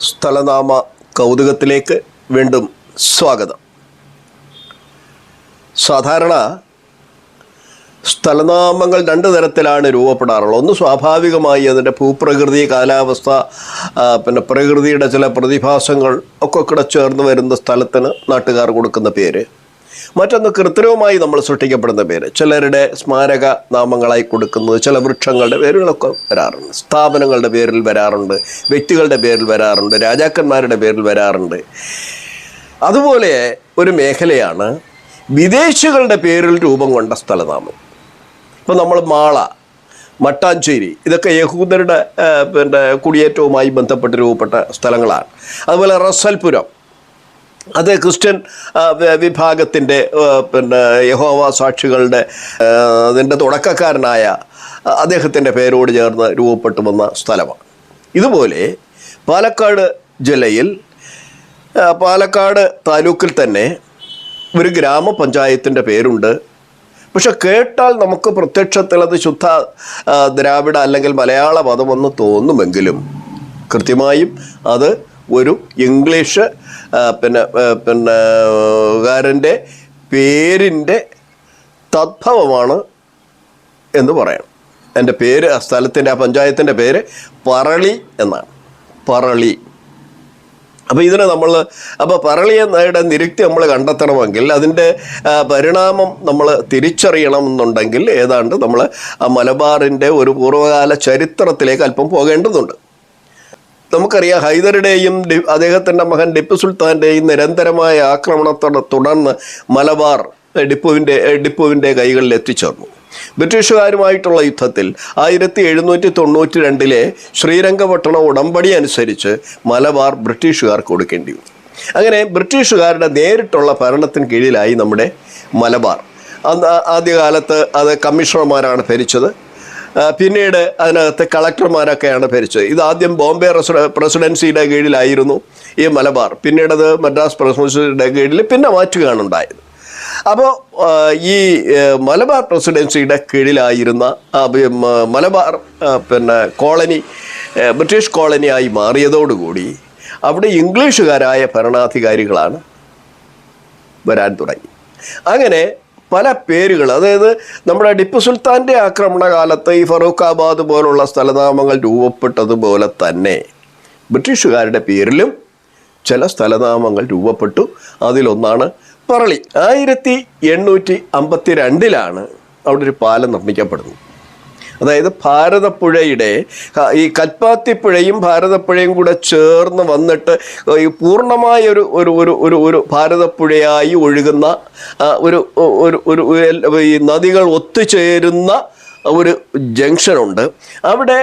സ്ഥലനാമ കൗതുകത്തിലേക്ക് വീണ്ടും സ്വാഗതം. സാധാരണ സ്ഥലനാമങ്ങൾ രണ്ട് തരത്തിലാണ് രൂപപ്പെടാറുള്ളത്. ഒന്ന് സ്വാഭാവികമായി അതിന്റെ ഭൂപ്രകൃതി കാലാവസ്ഥ പിന്നെ പ്രകൃതിയുടെ ചില പ്രതിഭാസങ്ങൾ ഒക്കെ കൂടെ ചേർന്ന് വരുന്ന സ്ഥലത്തിന് നാട്ടുകാർ കൊടുക്കുന്ന പേര്. മറ്റൊന്ന് കൃത്രിമമായി നമ്മൾ സൃഷ്ടിക്കപ്പെടുന്ന പേര്. ചിലരുടെ സ്മാരക നാമങ്ങളായി കൊടുക്കുന്നത് ചില വൃക്ഷങ്ങളുടെ പേരുകളൊക്കെ വരാറുണ്ട്. സ്ഥാപനങ്ങളുടെ പേരിൽ വരാറുണ്ട്. വ്യക്തികളുടെ പേരിൽ വരാറുണ്ട്. രാജാക്കന്മാരുടെ പേരിൽ വരാറുണ്ട്. അതുപോലെ ഒരു മേഖലയാണ് വിദേശികളുടെ പേരിൽ രൂപം കൊണ്ട സ്ഥലനാമം. ഇപ്പോൾ നമ്മൾ മാള മട്ടാഞ്ചേരി ഇതൊക്കെ യഹൂദരുടെ പിന്നെ കുടിയേറ്റവുമായി ബന്ധപ്പെട്ട് രൂപപ്പെട്ട സ്ഥലങ്ങളാണ്. അതുപോലെ റസൽപുരം അത് ക്രിസ്ത്യൻ വിഭാഗത്തിന്റെ പിന്നെ യഹോവ സാക്ഷികളുടെ അതിന്റെ തുടക്കക്കാരനായ അദ്ദേഹത്തിന്റെ പേരോട് ചേർന്ന് രൂപപ്പെട്ടു വന്ന സ്ഥലമാണ്. ഇതുപോലെ പാലക്കാട് ജില്ലയിൽ പാലക്കാട് താലൂക്കിൽ തന്നെ ഒരു ഗ്രാമപഞ്ചായത്തിന്റെ പേരുണ്ട്. പക്ഷെ കേട്ടാൽ നമുക്ക് പ്രത്യക്ഷത്തിൽ അത് ശുദ്ധ ദ്രാവിഡ അല്ലെങ്കിൽ മലയാള പദമെന്ന് തോന്നുമെങ്കിലും കൃത്യമായും അത് ഒരു ഇംഗ്ലീഷ് പിന്നെ പിന്നെ കാരന്റെ പേരിന്റെ തദ്ഭവമാണ് എന്ന് പറയണം. എന്റെ പേര് ആ സ്ഥലത്തിന്റെ ആ പഞ്ചായത്തിന്റെ പേര് പറളി എന്നാണ്. പറളി. അപ്പോൾ ഇതിനെ നമ്മൾ അപ്പോൾ പറളിയുടെ നിരുക്തി നമ്മൾ കണ്ടെത്തണമെങ്കിൽ അതിന്റെ പരിണാമം നമ്മൾ തിരിച്ചറിയണമെന്നുണ്ടെങ്കിൽ ഏതാണ്ട് നമ്മൾ ആ മലബാറിന്റെ ഒരു പൂർവകാല ചരിത്രത്തിലേക്ക് അല്പം പോകേണ്ടതുണ്ട്. നമുക്കറിയാം ഹൈദറുടെയും അദ്ദേഹത്തിന്റെ മകൻ ടിപ്പു സുൽത്താന്റെയും നിരന്തരമായ ആക്രമണത്തോടെ തുടർന്ന് മലബാർ ടിപ്പുവിന്റെ ടിപ്പുവിന്റെ കൈകളിൽ എത്തിച്ചേർന്നു. ബ്രിട്ടീഷുകാരുമായിട്ടുള്ള യുദ്ധത്തിൽ ആയിരത്തി എഴുന്നൂറ്റി തൊണ്ണൂറ്റി രണ്ടിലെ ശ്രീരംഗപട്ടണ ഉടമ്പടി അനുസരിച്ച് മലബാർ ബ്രിട്ടീഷുകാർക്ക് കൊടുക്കേണ്ടി വന്നു. അങ്ങനെ ബ്രിട്ടീഷുകാരുടെ നേരിട്ടുള്ള ഭരണത്തിന് കീഴിലായി നമ്മുടെ മലബാർ. അന്ന് ആദ്യകാലത്ത് അത് കമ്മീഷണർമാരാണ് ഭരിച്ചത്. പിന്നീട് അതിനകത്ത് കളക്ടർമാരൊക്കെയാണ് ഭരിച്ചത്. ഇത് ആദ്യം ബോംബെ പ്രസിഡൻസിയുടെ കീഴിലായിരുന്നു ഈ മലബാർ. പിന്നീട് അത് മദ്രാസ് പ്രസിഡൻസിയുടെ കീഴിൽ പിന്നെ മാറ്റുകയാണ് ഉണ്ടായത്. അപ്പോൾ ഈ മലബാർ പ്രസിഡൻസിയുടെ കീഴിലായിരുന്ന മലബാർ പിന്നെ കോളനി ബ്രിട്ടീഷ് കോളനിയായി മാറിയതോടുകൂടി അവിടെ ഇംഗ്ലീഷുകാരായ ഭരണാധികാരികളാണ് വരാൻ തുടങ്ങി. അങ്ങനെ പല പേരുകൾ. അതായത് നമ്മുടെ ടിപ്പു സുൽത്താന്റെ ആക്രമണ കാലത്ത് ഈ ഫറൂഖാബാദ് പോലുള്ള സ്ഥലനാമങ്ങൾ രൂപപ്പെട്ടതുപോലെ തന്നെ ബ്രിട്ടീഷുകാരുടെ പേരിലും ചില സ്ഥലനാമങ്ങൾ രൂപപ്പെട്ടു. അതിലൊന്നാണ് പറളി. ആയിരത്തി എണ്ണൂറ്റി അമ്പത്തി രണ്ടിലാണ് അവിടെ ഒരു പാലം നിർമ്മിക്കപ്പെടുന്നത്. അതായത് ഭാരതപ്പുഴയുടെ ഈ കൽപ്പാത്തിപ്പുഴയും ഭാരതപ്പുഴയും കൂടെ ചേർന്ന് വന്നിട്ട് ഈ പൂർണമായ ഒരു ഒരു ഒരു ഒരു ഒരു ഭാരതപ്പുഴയായി ഒഴുകുന്ന ഒരു ഒരു ഒരു ഈ നദികൾ ഒത്തുചേരുന്ന ഒരു ജംഗ്ഷനുണ്ട്. അവിടെ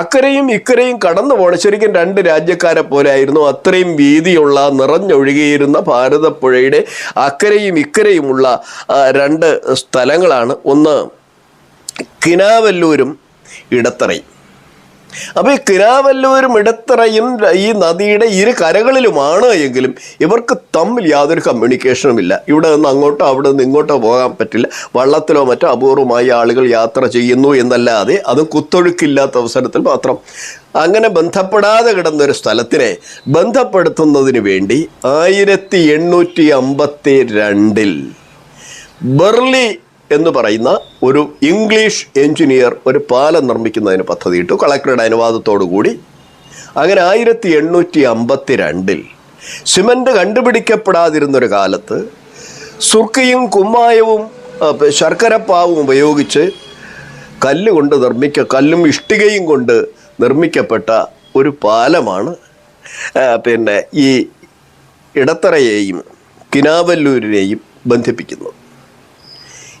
അക്കരയും ഇക്കരയും കടന്നു പോകണം ശരിക്കും രണ്ട് രാജ്യക്കാരെ പോലെ ആയിരുന്നു അത്രയും വീതിയുള്ള നിറഞ്ഞൊഴുകിയിരുന്ന ഭാരതപ്പുഴയുടെ അക്കരയും ഇക്കരയുമുള്ള രണ്ട് സ്ഥലങ്ങളാണ്. ഒന്ന് കിനാവല്ലൂരും ഇടത്തറയും. അപ്പോൾ ഈ കിനാവല്ലൂരും ഇടത്തറയും ഈ നദിയുടെ ഇരു കരകളിലുമാണ് എങ്കിലും ഇവർക്ക് തമ്മിൽ യാതൊരു കമ്മ്യൂണിക്കേഷനും ഇല്ല ഇവിടെ നിന്ന് അങ്ങോട്ടോ അവിടെ നിന്ന് ഇങ്ങോട്ടോ പോകാൻ പറ്റില്ല. വള്ളത്തിലോ മറ്റോ അപൂർവമായി ആളുകൾ യാത്ര ചെയ്യുന്നു എന്നല്ലാതെ അത് കുത്തൊഴുക്കില്ലാത്ത അവസരത്തിൽ മാത്രം. അങ്ങനെ ബന്ധപ്പെടാതെ കിടന്നൊരു സ്ഥലത്തിനെ ബന്ധപ്പെടുത്തുന്നതിന് വേണ്ടി ആയിരത്തി എണ്ണൂറ്റി അമ്പത്തി രണ്ടിൽ ബെർലി എന്ന് പറയുന്ന ഒരു ഇംഗ്ലീഷ് എഞ്ചിനീയർ ഒരു പാലം നിർമ്മിക്കുന്നതിന് പദ്ധതിയിട്ടു കളക്ടറുടെ അനുവാദത്തോടു കൂടി അങ്ങനെ ആയിരത്തി എണ്ണൂറ്റി അമ്പത്തി രണ്ടിൽ സിമന്റ് കണ്ടുപിടിക്കപ്പെടാതിരുന്നൊരു കാലത്ത് സുർക്കയും കുമ്മായവും ശർക്കരപ്പാവും ഉപയോഗിച്ച് കല്ല് കൊണ്ട് നിർമ്മിക്ക കല്ലും ഇഷ്ടികയും കൊണ്ട് നിർമ്മിക്കപ്പെട്ട ഒരു പാലമാണ് പിന്നെ ഈ ഇടത്തറയെയും കിനാവല്ലൂരിനെയും ബന്ധിപ്പിക്കുന്നത്.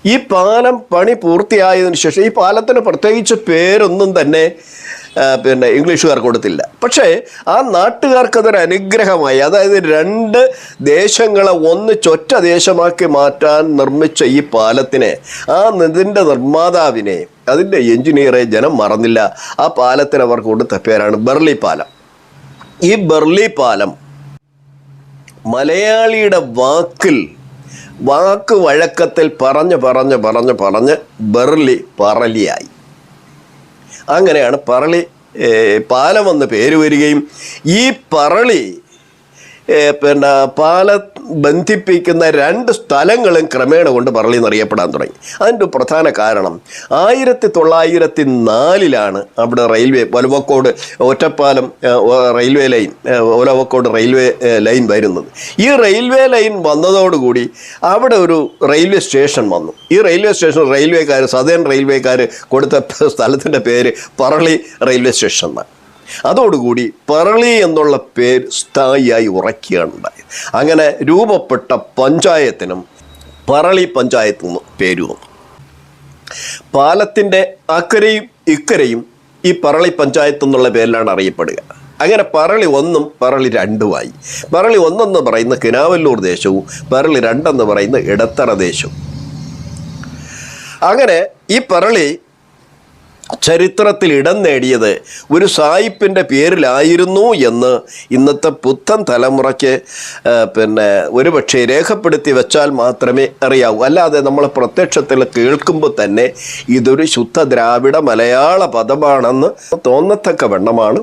ഈ പാലം പണി പൂർത്തിയായതിനു ശേഷം ഈ പാലത്തിന് പ്രത്യേകിച്ച് പേരൊന്നും തന്നെ പിന്നെ ഇംഗ്ലീഷുകാർ കൊടുത്തില്ല. പക്ഷേ ആ നാട്ടുകാർക്കതൊരു അനുഗ്രഹമായി അതായത് രണ്ട് ദേശങ്ങളെ ഒന്ന് ചൊറ്റ ദേശമാക്കി മാറ്റാൻ നിർമ്മിച്ച ഈ പാലത്തിനെ ആ ഇതിന്റെ നിർമ്മാതാവിനെ അതിന്റെ എഞ്ചിനീയറെ ജനം മറന്നില്ല. ആ പാലത്തിന് അവർ കൊടുത്ത പേരാണ് ബെർലി പാലം. ഈ ബെർലി പാലം മലയാളിയുടെ വാക്കിൽ വാക്ക് വഴക്കത്തിൽ പറഞ്ഞ് പറഞ്ഞ് പറഞ്ഞ് പറഞ്ഞ് ബെർലി പറലിയായി. അങ്ങനെയാണ് പറളി പാലം വന്ന് പേര് വരികയും ഈ പറളി പിന്നെ പാല ബന്ധിപ്പിക്കുന്ന രണ്ട് സ്ഥലങ്ങളും ക്രമേണ കൊണ്ട് പറളി എന്നറിയപ്പെടാൻ തുടങ്ങി. അതിന്റെ പ്രധാന കാരണം ആയിരത്തി തൊള്ളായിരത്തി നാലിലാണ് അവിടെ railway Olavakkode Ottapalam railway line Olavakkode railway line വരുന്നത്. ഈ റെയിൽവേ ലൈൻ വന്നതോടുകൂടി അവിടെ ഒരു റെയിൽവേ സ്റ്റേഷൻ വന്നു. ഈ റെയിൽവേ സ്റ്റേഷൻ റെയിൽവേക്കാർ സദേൺ റെയിൽവേക്കാർ കൊടുത്ത സ്ഥലത്തിന്റെ പേര് പറളി റെയിൽവേ സ്റ്റേഷൻ എന്നാണ്. അതോടുകൂടി പറളി എന്നുള്ള പേര് സ്ഥായിയായി ഉറക്കുകയാണ് ഉണ്ടായത്. അങ്ങനെ രൂപപ്പെട്ട പഞ്ചായത്തിനും പറളി പഞ്ചായത്ത് എന്ന് പേര് വന്നു. പാലത്തിന്റെ അക്കരയും ഇക്കരയും ഈ പറളി പഞ്ചായത്ത് എന്നുള്ള പേരിലാണ് അറിയപ്പെടുക. അങ്ങനെ പറളി ഒന്നും പറളി രണ്ടുമായി. പറളി ഒന്നെന്ന് പറയുന്ന കിനാവല്ലൂർ ദേശവും പറളി രണ്ടെന്ന് പറയുന്ന ഇടത്തറ ദേശവും. അങ്ങനെ ഈ പറളി ചരിത്രത്തിൽ ഇടം നേടിയത് ഒരു സായിപ്പിന്റെ പേരിലായിരുന്നു എന്ന് ഇന്നത്തെ പുത്തൻ തലമുറയ്ക്ക് പിന്നെ ഒരുപക്ഷെ രേഖപ്പെടുത്തി വെച്ചാൽ മാത്രമേ അറിയാവൂ. അല്ലാതെ നമ്മൾ പ്രത്യക്ഷത്തിൽ കേൾക്കുമ്പോൾ തന്നെ ഇതൊരു ശുദ്ധ ദ്രാവിഡ മലയാള പദമാണെന്ന് തോന്നത്തക്ക വണ്ണമാണ്.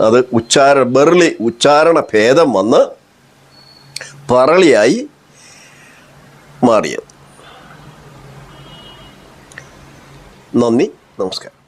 അത് ഉച്ചാര ബെർളി ഉച്ചാരണ ഭേദം വന്ന് പറളിയായി മാറിയത്. നന്ദി നമസ്കാരം.